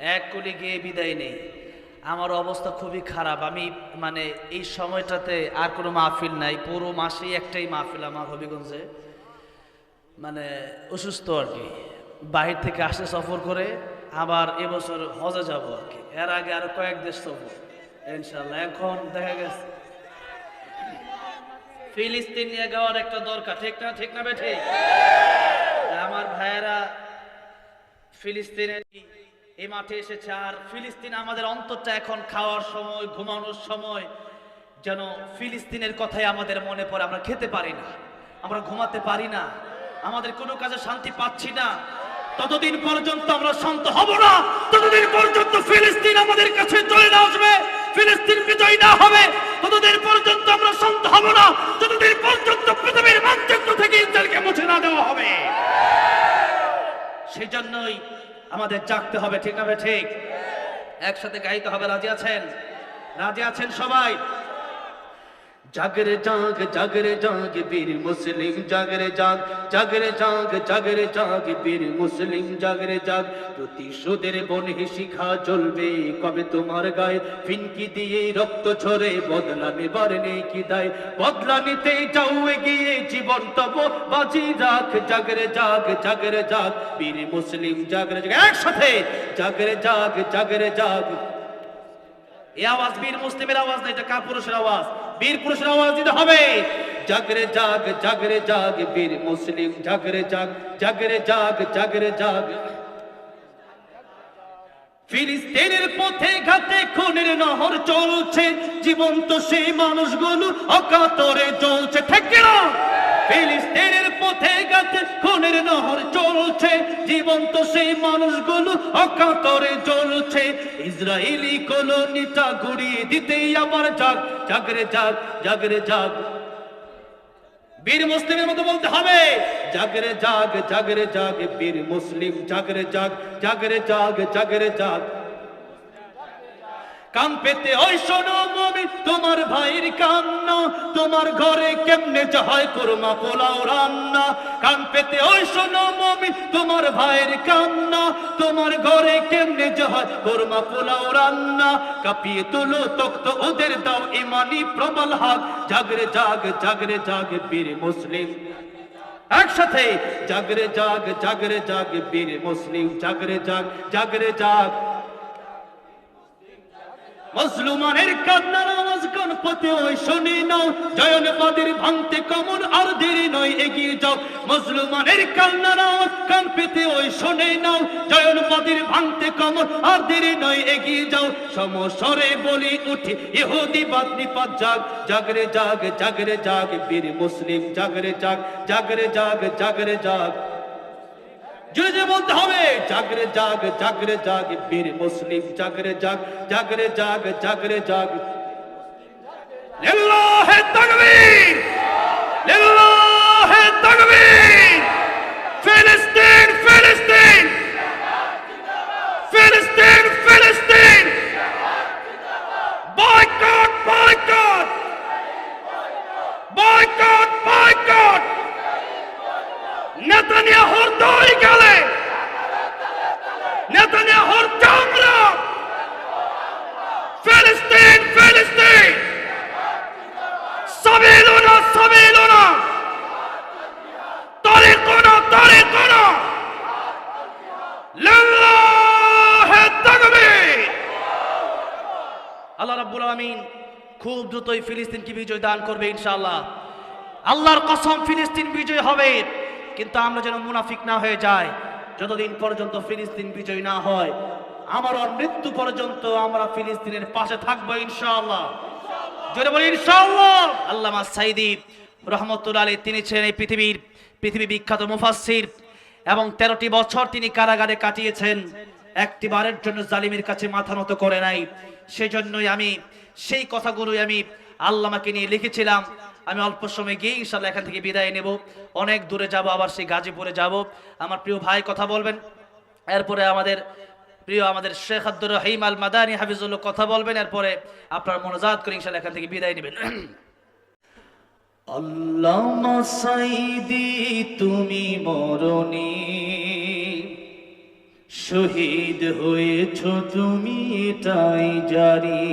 এক কুলি গিয়ে বিদায় নেই। আমার অবস্থা খুবই খারাপ। আমি মানে এই সময়টাতে আর কোনো মাহফিল নাই। পুরো মাসেই একটাই মাহফিল আমার হবিগঞ্জে। মানে অসুস্থ আর কি। বাহির থেকে আসে সফর করে, আবার এবছর হজে যাব আর কি। এর আগে আরও কয়েক দেশ সফর। ইনশাল্লাহ এখন দেখা গেছে। ফিলিস্তিন নিয়ে যাওয়ার একটা দরকার। ঠিক না ঠিক না বে ঠিক? আমার ভাইয়েরা ফিলিস্তিনের এই মাঠে এসেছে আর ফিলিস্তিন আমাদের অন্তরটা এখন খাওয়ার সময়, ঘুমানোর সময়, যেন ফিলিস্তিনের কথাই আমাদের মনে পড়ে। আমরা খেতে পারি না, আমরা ঘুমাতে পারি না, আমাদের কোনো কাজে শান্তি পাচ্ছি না। ততদিন পর্যন্ত আমরা শান্ত হব না, ততদিন পর্যন্ত ফিলিস্তিন আমাদের কাছে চলে না আসবে, ফিলিস্তিন বিজয় না হবে। ততদিন পর্যন্ত আমরা শান্ত হব না, ততদিন পর্যন্ত পৃথিবীর মানচিত্র থেকে ইসরায়েলকে মুছে না দেওয়া হবে। সেই জন্যই আমাদের জাগতে হবে ঠিক না ঠিক? একসাথে গাইতে হবে রাজি আছেন? রাজি আছেন সবাই? জাগরে জাগ জাগরে জাগ, বীর মুসলিম জাগরে জাগ জাগরে জাগ জাগরে জাগ, বীর মুসলিম জাগরে জাগ। প্রতিশোধের বনে শিখা চলবে, কবে তোমার গায়ে ফিনকি দিয়ে রক্ত ঝরে, বদলা নেবার নেই কি দায়। বদলা নিতে যাও, এগিয়ে জীবন তব বাজি রাখ। জাগরে জাগ জাগরে জাগ, বীর মুসলিম জাগরে জাগ। একসাথে জাগরে জাগ জাগরে জাগ। এ আওয়াজ বীর মুসলিমের আওয়াজ না, এটা কাপুরুষের আওয়াজ। বীর পুরুষের আওয়াজ দিতে হবে। জাগরে জাগ জাগরে জাগ, বীর মুসলিম, জাগরে জাগ জাগরে জাগ জাগরে জাগ। ফিলিস্তিনের পথে ঘাতে খুনের নহর চলছে, জীবন্ত সেই মানুষগুলো অকাতরে চলছে ঠিক কিনা? ফিলিস্তিনের পথে ঘাটে খুনের নহর চলছে, জীবন্ত সেই মানুষগুলো অকাতরে চলছে ইসরায়েলি কলোনিটা ঘুরিয়ে দিতেই আবার জাগ, জাগরে জাগ জাগরে জাগ। বীর মুসলিমের মতো বলতে হবে, জাগরে জাগ জাগরে জাগ, বীর মুসলিম, জাগরে জাগ জাগরে জাগ জাগরে জাগ। কান পেতে, ওই শোনো মমি, তোমার ভাইয়ের কান্না, তোমার ঘরে কেমনে যাহাই কোরমা পোলাও রান্না? কান পেতে, ওই শোনো মমি, তোমার ভাইয়ের কান্না, তোমার ঘরে কেমনে যাহাই কোরমা পোলাও রান্না? কাঁপিয়ে তুলো তক্ত ওদের দাও ইমানি প্রবল হাত। জাগরে জাগ জাগরে জাগ বীর মুসলিম। একসাথে, জাগরে জাগ জাগরে জাগ বীর মুসলিম। জাগরে জাগ জাগরে জাগ মজলুমানের কান্নার আওয়াজ কান পথে ওই শুনি নাও জয়নবাদের ভাঙতে কমন আর দেরি নয়, এগিয়ে যাও। মজলুমানের কান্নার আওয়াজ কান পেতে ওই শুনে নাও জয়নবাদের ভাঙতে কমন আর দেরি নয়, এগিয়ে যাও। সমস্বরে বলি উঠি, ইহুদি বাদ নিপাত জাগ। জাগরে জাগ জাগরে জাগ, বীর মুসলিম, জাগরে জাগ জাগরে জাগ জাগরে জাগ। জুড়ে জুড়ে বলতে হবে জাগরে জাগ জাগরে জাগ, বীর মুসলিম জাগরে জাগ জাগরে জাগ জাগরে জাগ। লিল্লাহে তাকবীর লিল্লাহে তাকবীর ফিলিস্তিন ফিলিস্তিন ফিলিস্তিন ফিলিস্তিন বয়কট বয়কট বয়কট বয়কট নেতানিয়াহুর দই গেলে নেতানিয়াহুর চামড়া ফিলিস্তিন ফিলিস্তিন সাবিলুনা সাবিলুনা তারিকুনা তারিকুনা লিল্লাহি তাকবীর আল্লাহ রাব্বুল আলামিন খুব দ্রুতই ফিলিস্তিনকে বিজয় দান করবে ইনশাআল্লাহ? আল্লাহর কসম ফিলিস্তিন বিজয় হবে। কিন্তু আমরা যেন মুনাফিক না হয়ে যাই, যতদিন পর্যন্ত ফিলিস্তিন বিজয় না হয়, আমার মৃত্যু পর্যন্ত আমরা ফিলিস্তিনের পাশে থাকব রহমতুল্লাহ আলী তিনি ছিলেন এই পৃথিবীর, পৃথিবী বিখ্যাত এবং তেরোটি বছর তিনি কারাগারে কাটিয়েছেন। একটি বারের জন্য জালিমের কাছে মাথা নত করে নাই। সেই জন্যই আমি সেই কথাগুলোই আমি আল্লামাকে নিয়ে লিখেছিলাম। আমি অল্প সময় গিয়ে ইনশাল্লাহ এখান থেকে বিদায় নেব। অনেক দূরে যাব, আবার সেই গাজীপুরে যাব। আমার প্রিয় ভাই, কথা বলবেন। এরপরে আমাদের প্রিয় আমাদের শেখ আব্দুর রহিম আল মাদানী হাফিজুল্লাহ, কথা বলবেন। এরপরে আপনার মনোজাত করে ইনশাল্লাহ এখান থেকে বিদায় নেবেন। আল্লাহ সাইদি তুমি মরণি। শহীদ হয়েছ তুমি এটাই জারি।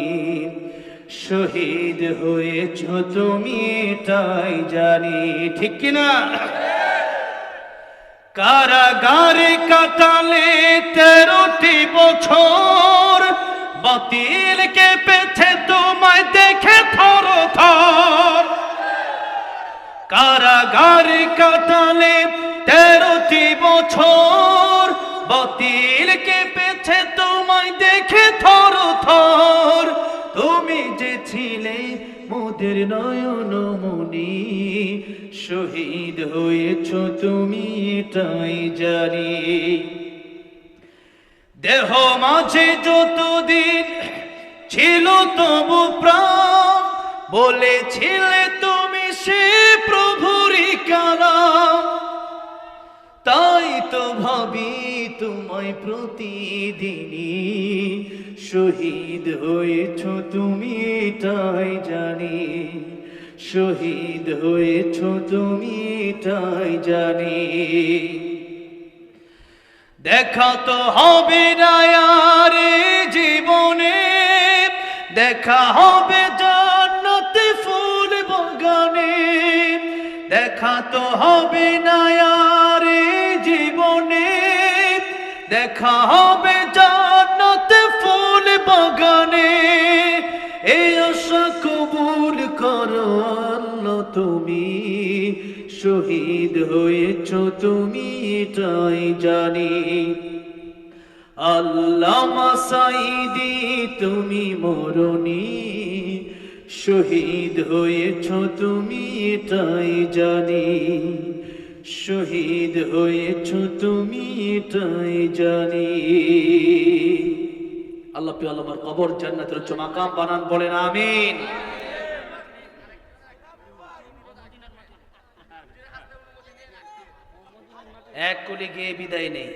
শহীদ হয়েছ তুমি এটাই জানি। ঠিক কিনা কারাগারে কাটালে তেরোটি বছর, বাতিল কে পেছে তোমায় দেখে থর থর। কারাগারে কাটালে তেরোটি বছর বাতিল কে পেছে তোমায় দেখে থর থর। তুমি যে ছিলে মোদের নয়ন মনি শহীদ হয়েছ তুমি এটাই জানি। দেহ মাঝে যতদিন ছিল তবু প্রাণ, বলেছিলে তুমি সে প্রভুরি ভাবি তোমায় প্রতিদিনই। শহীদ হয়েছ তুমি এটাই জানি। শহীদ হয়েছ তুমি এটাই জানি। দেখা তো হবে এ জীবনে। দেখা হবে জান্নাতে ফুল বাগানে। দেখা তো হবে না দেখা হবে জান্নাতে ফুল বাগানে। এই আশা কবুল করো আল্লাহ তুমি। শহীদ হয়েছ তুমি, এটাই জানি। আল্লামা সাইদি তুমি মরণি। শহীদ হয়েছ তুমি, এটাই জানি। শহীদ হয়েছ তুমি, এটাই জানি। আল্লাহ পি আল্লাহর কবর জান্নাতের উচ্চ মাকাম বানান, বলেন আমিন। এক কুলি গিয়ে বিদায় নেই।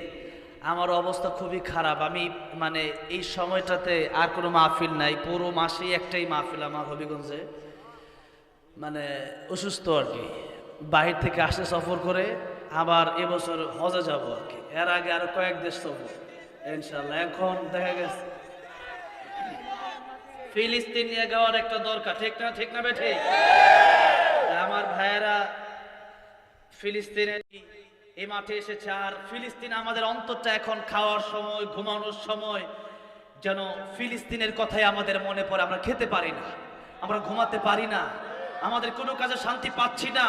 আমার অবস্থা খুবই খারাপ। আমি মানে এই সময়টাতে আর কোনো মাহফিল নাই। পুরো মাসেই একটাই মাহফিল আমার হবিগঞ্জে। মানে অসুস্থ আর কি। বাহির থেকে আসে সফর করে, আবার এবছর হজে যাব আর কি। এর আগে আরও কয়েক দেশ সফর। ইনশাল্লাহ এখন দেখা গেছে। ফিলিস্তিন নিয়ে যাওয়ার একটা দরকার, ঠিক না ঠিক না বেঠে? আমার ভাইয়েরা ফিলিস্তিনের এই মাঠে এসেছে, আর ফিলিস্তিন আমাদের অন্তরটা এখন খাওয়ার সময়, ঘুমানোর সময়, যেন ফিলিস্তিনের কথাই আমাদের মনে পড়ে। আমরা খেতে পারি না, আমরা ঘুমাতে পারি না, আমাদের কোনো কাজে শান্তি পাচ্ছি না।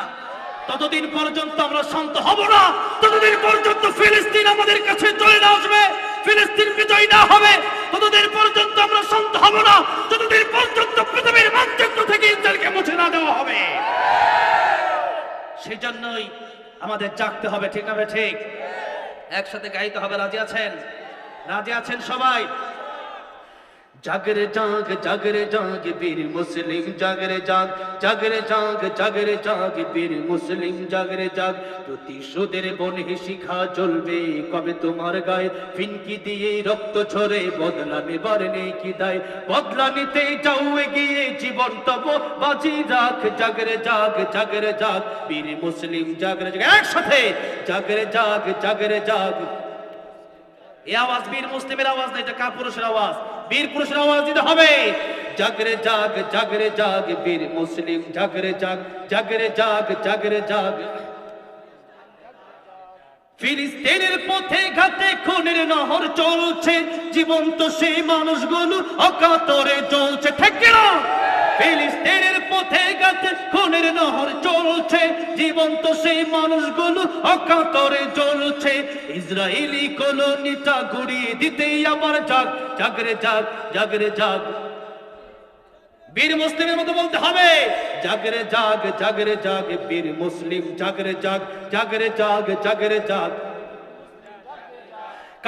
ততদিন পর্যন্ত আমরা শান্ত হব না। ততদিন পর্যন্ত ফিলিস্তিন আমাদের কাছে চলে না আসবে। ফিলিস্তিন বিজয় না হবে। ততদিন পর্যন্ত আমরা শান্ত হব না। ততদিন পর্যন্ত পৃথিবীর মানচিত্র থেকে ইসরায়েলকে মুছে না দেওয়া হবে। সেই জন্যই আমাদের জাগতে হবে, ঠিক না ঠিক? একসাথে গাইতে হবে, রাজি আছেন? রাজি আছেন সবাই? জাগরে জাগ জাগরে জাগ, বীর মুসলিম, জাগরে জাগ জাগরে জাগ জাগরে জাগ, বীর মুসলিম, জাগরে জাগ। প্রতিশোধের বনে শিখা চলবে, কবে তোমার গায়ে ফিনকি দিয়ে রক্ত ঝরে বদলা নেবার নেই কি দায়। বদলা নিতে যাও, এগিয়ে জীবন তব বাজি রাখ। জাগরে জাগ জাগরে জাগ, বীর মুসলিম, জাগরে জাগ, একসাথে জাগরে জাগ জাগরে জাগ। এ আওয়াজ বীর মুসলিমের আওয়াজ না, এটা কাপুরুষের আওয়াজ। বীর পুরুষের দিতে হবে। জাগরে জাগ জাগরে জাগ, বীর মুসলিম, জাগরে জাগ জাগরে জাগ জাগরে জাগ। ফিলিস্তিনের পথে ঘাটে খুনের নহর চলছে, জীবন্ত সেই মানুষগুলো অকাতরে চলছে ঠিক ফিলিস্তিনের পথে ঘাটে খুনের নহর চলছে জীবন্ত সেই মানুষগুলো অকাতরে চলছে ইসরায়েলি কলোনিটা ঘুরিয়ে দিতেই আবার যাক, জাগরে যাক জাগরে যাক। বীর মুসলিমের মতো বলতে হবে, জাগরে জাগ জাগরে জাগ বীর মুসলিম, জাগরে জাগ জাগরে জাগ জাগরে জাগ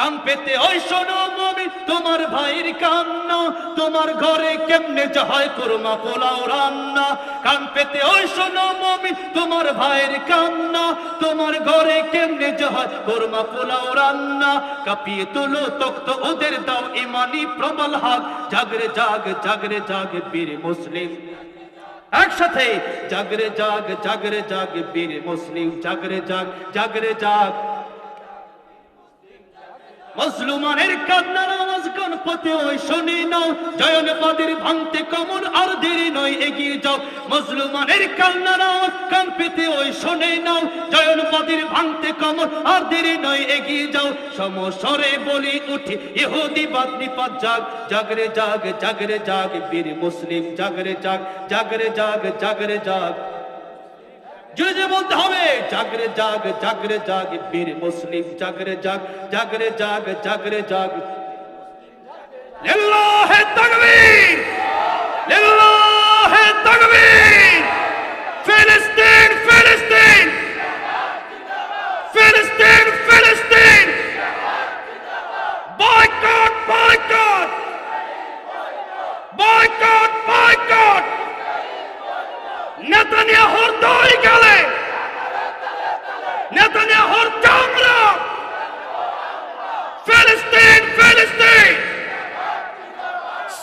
কান পেতে, ওই শোনো মমি তোমার ভাইয়ের কান্না, তোমার ঘরে কেমনে চাহায় কোরমা, পোলাও, রান্না? কান পেতে, ওই শোনো মমি তোমার ভাইয়ের কান্না, তোমার ঘরে কেমনে চাহায় কোরমা, পোলাও, রান্না? কাঁপিয়ে তুলো তক্ত ওদের দাও ইমানি প্রবল হাত। জাগরে জাগ জাগরে জাগ, বীর মুসলিম। একসাথে, জাগরে জাগ জাগরে জাগ, বীর মুসলিম। জাগরে জাগ জাগরে জাগ মজলুমানের কান্নার আওয়াজ পথে ওই শুনি নাও। জয়ন পাদের ভাঙতে কমন আর দেরি নয়, এগিয়ে যাও। মজলুমানের কান্নার আওয়াজ কান পেতে ওই শুনে নাও। জয়ন পাদের ভাঙতে কমন আর দেরি নয়, এগিয়ে যাও। সমস্বরে বলি উঠি, ইহুদি বাদ নিপাত জাগ। জাগরে জাগ জাগরে জাগ, বীর মুসলিম, জাগরে জাগ জাগরে জাগ জাগরে জাগ। জুড়ে জুড়ে বলতে হবে, জাগরে জাগ জাগরে জাগ, বীর মুসলিম, জাগরে জাগ জাগরে জাগ জাগরে জাগ। লিল্লাহে তাকবীর লিল্লাহে তাকবীর ফিলিস্তিন ফিলিস্তিন ফিলিস্তিন ফিলিস্তিন বয়কট বয়কট বয়কট বয়কট নেতানিয়াহুর দই গেলে নেতানিয়াহুর চামড়া ফিলিস্তিন ফিলিস্তিন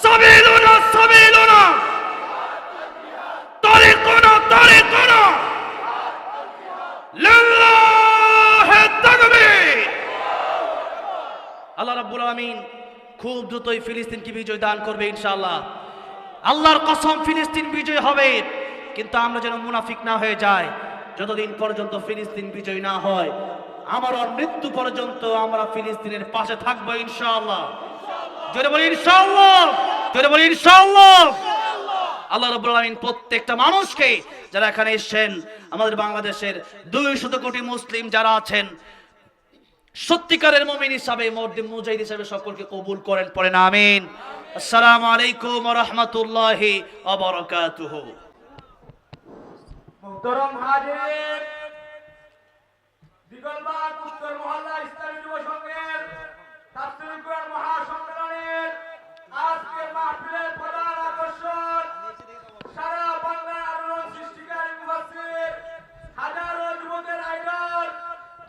সাবিলুনা সাবিলুনা তারিকুনা তারিকুনা লিল্লাহি তাকবীর আল্লাহ রাব্বুল আলামিন খুব দ্রুতই ফিলিস্তিনকে বিজয় দান করবে ইনশাল্লাহ আল্লাহর কসম ফিলিস্তিন বিজয় হবে, কিন্তু আমরা যেন মুনাফিক না হয়ে যায় যতদিন পর্যন্ত ফিলিস্তিন বিজয় না হয়, আমার মৃত্যু পর্যন্ত আমরা ফিলিস্তিনের পাশে থাকব ইনশাআল্লাহ। জোরে বলি জোরে বলি ইনশাআল্লাহ। আল্লাহ রাব্বুল আলামিন প্রত্যেকটা মানুষকে যারা এখানে এসেছেন, আমাদের বাংলাদেশের দুই শত কোটি মুসলিম যারা আছেন সত্যিকারের মমিন হিসাবে মুজাহিদ হিসাবে সকলকে কবুল করেন, পড়েন, আমিন। আসসালামু আলাইকুম রহমতুল্লাহ অবরকাতুহ মোহতরম হাজির বিগলবাগ মহল্লা ইসলামী যুব সংঘের মহাসম্মেলনের মাহফিলের প্রধান আকর্ষণ, সারা বাংলার আন্দোলন সৃষ্টিকারী হাজারো যুবকের আইডল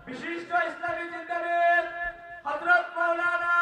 বিশিষ্ট ইসলামী চিন্তাবিদ হজরত মৌলানা